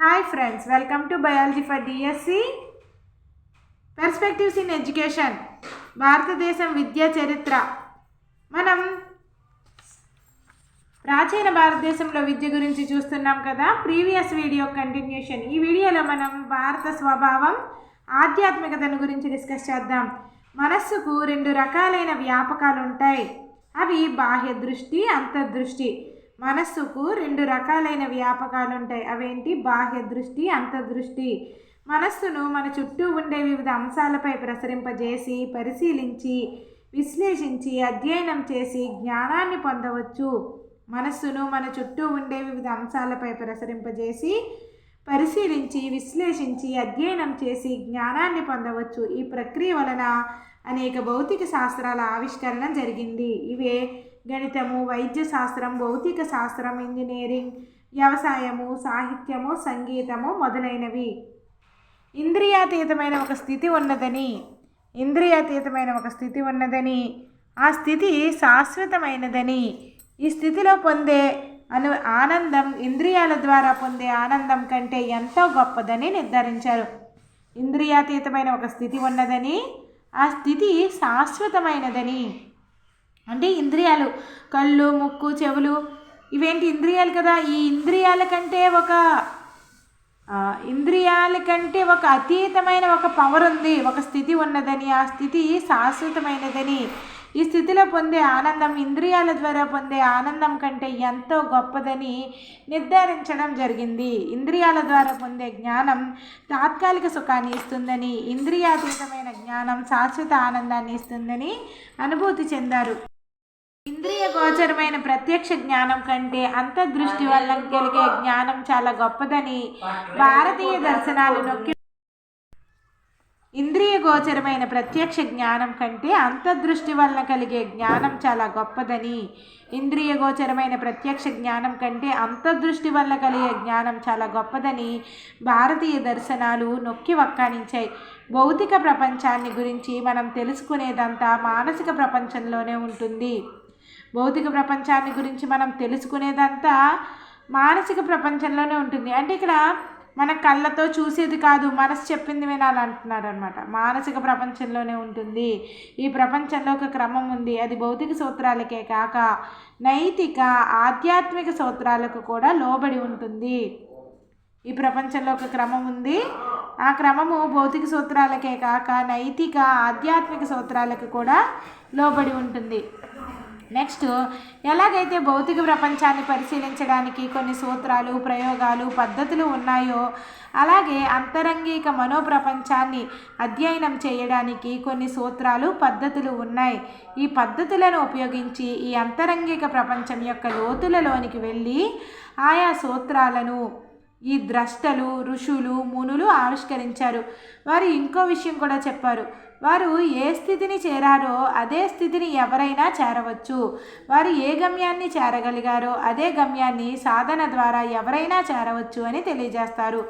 Hi friends welcome to biology for DSC perspectives in education భారతదేశం విద్యా చరిత్ర మనం ప్రాచీన భారతదేశంలో విద్య గురించి చూస్తున్నాం కదా ప్రీవియస్ వీడియో కంటిన్యూషన్ ఈ వీడియోలో మనం భారత స్వభావం ఆధ్యాత్మికతను గురించి డిస్కస్ చేద్దాం మనస్సుకు రెండు రకాలైన వ్యాపకాలు ఉంటాయి అవి బాహ్య దృష్టి అంతర్దృష్టి మనస్సుకు రెండు రకాలైన వ్యాపకాలు ఉంటాయి అవేంటి? బాహ్య దృష్టి అంతర్దృష్టి. మనస్సును మన చుట్టూ ఉండే వివిధ అంశాలపై ప్రసరింపజేసి పరిశీలించి విశ్లేషించి అధ్యయనం చేసి జ్ఞానాన్ని పొందవచ్చు. మనస్సును మన చుట్టూ ఉండే వివిధ అంశాలపై ప్రసరింపజేసి పరిశీలించి విశ్లేషించి అధ్యయనం చేసి జ్ఞానాన్ని పొందవచ్చు. ఈ ప్రక్రియ వలన అనేక భౌతిక శాస్త్రాల ఆవిష్కరణ జరిగింది. ఇవే గణితము వైద్య శాస్త్రం భౌతిక శాస్త్రం ఇంజనీరింగ్ వ్యవసాయము సాహిత్యము సంగీతము మొదలైనవి. ఇంద్రియాతీతమైన ఒక స్థితి ఉన్నదని ఇంద్రియాతీతమైన ఒక స్థితి ఉన్నదని ఆ స్థితి శాశ్వతమైనదని ఈ స్థితిలో పొందే అను ఆనందం ఇంద్రియాల ద్వారా పొందే ఆనందం కంటే ఎంతో గొప్పదని నిర్ధారించారు. ఇంద్రియాతీతమైన ఒక స్థితి ఉన్నదని ఆ స్థితి శాశ్వతమైనదని. అంటే ఇంద్రియాలు. కళ్ళు ముక్కు చెవులు ఇవేంటి ఇంద్రియాలు కదా? ఈ ఇంద్రియాల కంటే ఒక ఇంద్రియాల కంటే ఒక అతీతమైన ఒక పవర్ ఉంది. ఒక స్థితి ఉన్నదని ఆ స్థితి శాశ్వతమైనదని. ఈ స్థితిలో పొందే ఆనందం ఇంద్రియాల ద్వారా పొందే ఆనందం కంటే ఎంతో గొప్పదని నిర్ధారించడం జరిగింది. ఇంద్రియాల ద్వారా పొందే జ్ఞానం తాత్కాలిక సుఖాన్ని ఇస్తుందని ఇంద్రియాతీతమైన జ్ఞానం శాశ్వత ఆనందాన్ని ఇస్తుందని అనుభూతి చెందారు. ఇంద్రియ గోచరమైన ప్రత్యక్ష జ్ఞానం కంటే అంతర్దృష్టి వల్ల కలిగే జ్ఞానం చాలా గొప్పదని భారతీయ దర్శనాలు నొక్కి ఇంద్రియ గోచరమైన ప్రత్యక్ష జ్ఞానం కంటే అంతర్దృష్టి వలన కలిగే జ్ఞానం చాలా గొప్పదని ఇంద్రియ గోచరమైన ప్రత్యక్ష జ్ఞానం కంటే అంతర్దృష్టి వల్ల కలిగే జ్ఞానం చాలా గొప్పదని భారతీయ దర్శనాలు నొక్కి వక్కానించాయి. భౌతిక ప్రపంచాన్ని గురించి మనం తెలుసుకునేదంతా మానసిక ప్రపంచంలోనే ఉంటుంది. భౌతిక ప్రపంచాన్ని గురించి మనం తెలుసుకునేదంతా మానసిక ప్రపంచంలోనే ఉంటుంది. అంటే ఇక్కడ మన కళ్ళతో చూసేది కాదు మనసు చెప్పింది వినాలంటున్నాడు అనమాట మానసిక ప్రపంచంలోనే ఉంటుంది. ఈ ప్రపంచంలో ఒక క్రమం ఉంది. అది భౌతిక సూత్రాలకే కాక నైతిక ఆధ్యాత్మిక సూత్రాలకు కూడా లోబడి ఉంటుంది. ఈ ప్రపంచంలో ఒక క్రమం ఉంది. ఆ క్రమము భౌతిక సూత్రాలకే కాక నైతిక ఆధ్యాత్మిక సూత్రాలకు కూడా లోబడి ఉంటుంది. నెక్స్ట్ ఎలాగైతే భౌతిక ప్రపంచాన్ని పరిశీలించడానికి కొన్ని సూత్రాలు ప్రయోగాలు పద్ధతులు ఉన్నాయో అలాగే అంతరంగిక మనోప్రపంచాన్ని అధ్యయనం చేయడానికి కొన్ని సూత్రాలు పద్ధతులు ఉన్నాయి. ఈ పద్ధతులను ఉపయోగించి ఈ అంతరంగిక ప్రపంచం యొక్క లోతులలోనికి వెళ్ళి ఆయా సూత్రాలను ఈ ద్రష్టలు ఋషులు మునులు ఆవిష్కరించారు. వారు ఇంకో విషయం కూడా చెప్పారు. వారు ఏ స్థితిని చేరారో అదే స్థితిని ఎవరైనా చేరవచ్చు. వారు ఏ గమ్యాన్ని చేరగలిగారో అదే గమ్యాన్ని సాధన ద్వారా ఎవరైనా చేరవచ్చు అని తెలియజేస్తారు.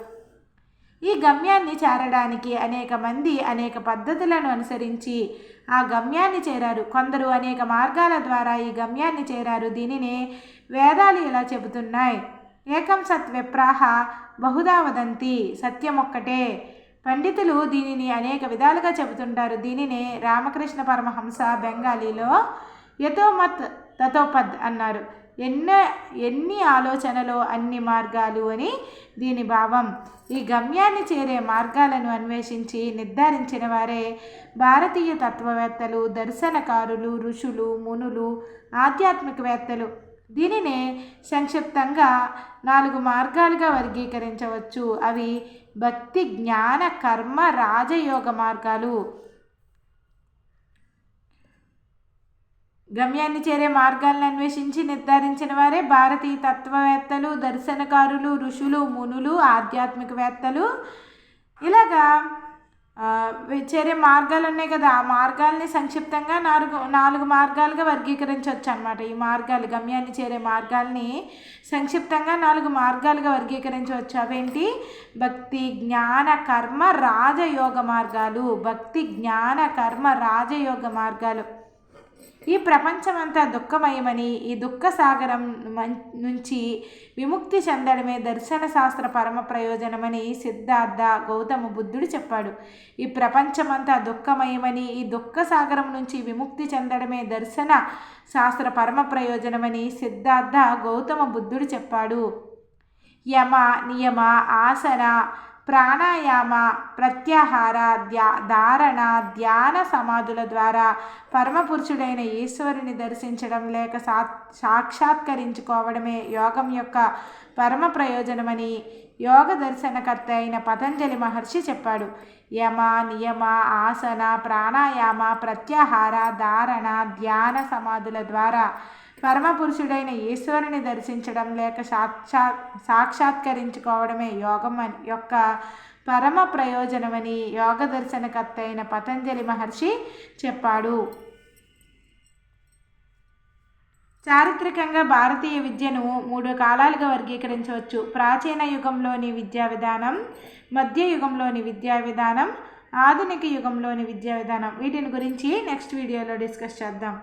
ఈ గమ్యాన్ని చేరడానికి అనేక మంది అనేక పద్ధతులను అనుసరించి ఆ గమ్యాన్ని చేరారు. కొందరు అనేక మార్గాల ద్వారా ఈ గమ్యాన్ని చేరారు. దీనినే వేదాలు ఇలా చెబుతున్నాయి. ఏకం సత్ విప్రాహ బహుదా వదంతి సత్యం ఒక్కటే. పండితులు దీనిని అనేక విధాలుగా చెబుతుంటారు. దీనినే రామకృష్ణ పరమహంస బెంగాలీలో యథోమత్ తథోపద్ అన్నారు. ఎన్నో ఎన్ని ఆలోచనలో అన్ని మార్గాలు అని దీని భావం. ఈ గమ్యాన్ని చేరే మార్గాలను అన్వేషించి నిర్ధారించిన వారే భారతీయ తత్వవేత్తలు దర్శనకారులు ఋషులు మునులు ఆధ్యాత్మికవేత్తలు. దీనినే సంక్షిప్తంగా నాలుగు మార్గాలుగా వర్గీకరించవచ్చు. అవి భక్తి జ్ఞాన కర్మ రాజయోగ మార్గాలు. గమ్యాన్ని చేరే మార్గాలను అన్వేషించి నిర్ధారించిన వారే భారతీయ తత్వవేత్తలు దర్శనకారులు ఋషులు మునులు ఆధ్యాత్మికవేత్తలు. ఇలాగా చేరే మార్గాలు ఉన్నాయి కదా. ఆ మార్గాల్ని సంక్షిప్తంగా నాలుగు నాలుగు మార్గాలుగా వర్గీకరించవచ్చు అనమాట ఈ మార్గాలు గమ్యాన్ని చేరే మార్గాల్ని సంక్షిప్తంగా నాలుగు మార్గాలుగా వర్గీకరించవచ్చు. అవేంటి? భక్తి జ్ఞాన కర్మ రాజయోగ మార్గాలు. భక్తి జ్ఞాన కర్మ రాజయోగ మార్గాలు. ఈ ప్రపంచమంతా దుఃఖమయమని ఈ దుఃఖ సాగరం మం- నుంచి విముక్తి చెందడమే దర్శన శాస్త్ర పరమ ప్రయోజనమని సిద్ధార్థ గౌతమ బుద్ధుడు చెప్పాడు. ఈ ప్రపంచమంతా దుఃఖమయమని ఈ దుఃఖ సాగరం నుంచి విముక్తి చెందడమే దర్శన శాస్త్ర పరమ ప్రయోజనమని సిద్ధార్థ గౌతమ బుద్ధుడు చెప్పాడు. యమ నియమ ఆసన ప్రాణాయామ ప్రత్యాహార ధ్యా ధారణ ధ్యాన సమాధుల ద్వారా పరమపురుషుడైన ఈశ్వరుని దర్శించడం లేక సా సాక్షాత్కరించుకోవడమే యోగం యొక్క పరమ ప్రయోజనమని యోగ దర్శనకర్త అయిన పతంజలి మహర్షి చెప్పాడు. యమ నియమ ఆసన ప్రాణాయామ ప్రత్యాహార ధారణ ధ్యాన సమాధుల ద్వారా పరమపురుషుడైన ఈశ్వరుని దర్శించడం లేక సాక్షా సాక్షాత్కరించుకోవడమే యోగం అని- యొక్క పరమ ప్రయోజనమని యోగ దర్శనకర్త అయిన పతంజలి మహర్షి చెప్పాడు. చారిత్రకంగా భారతీయ విద్యను మూడు కాలాలుగా వర్గీకరించవచ్చు. ప్రాచీన యుగంలోని విద్యా విధానం మధ్య యుగంలోని విద్యా విధానం ఆధునిక యుగంలోని విద్యా విధానం వీటిని గురించి నెక్స్ట్ వీడియోలో డిస్కస్ చేద్దాం.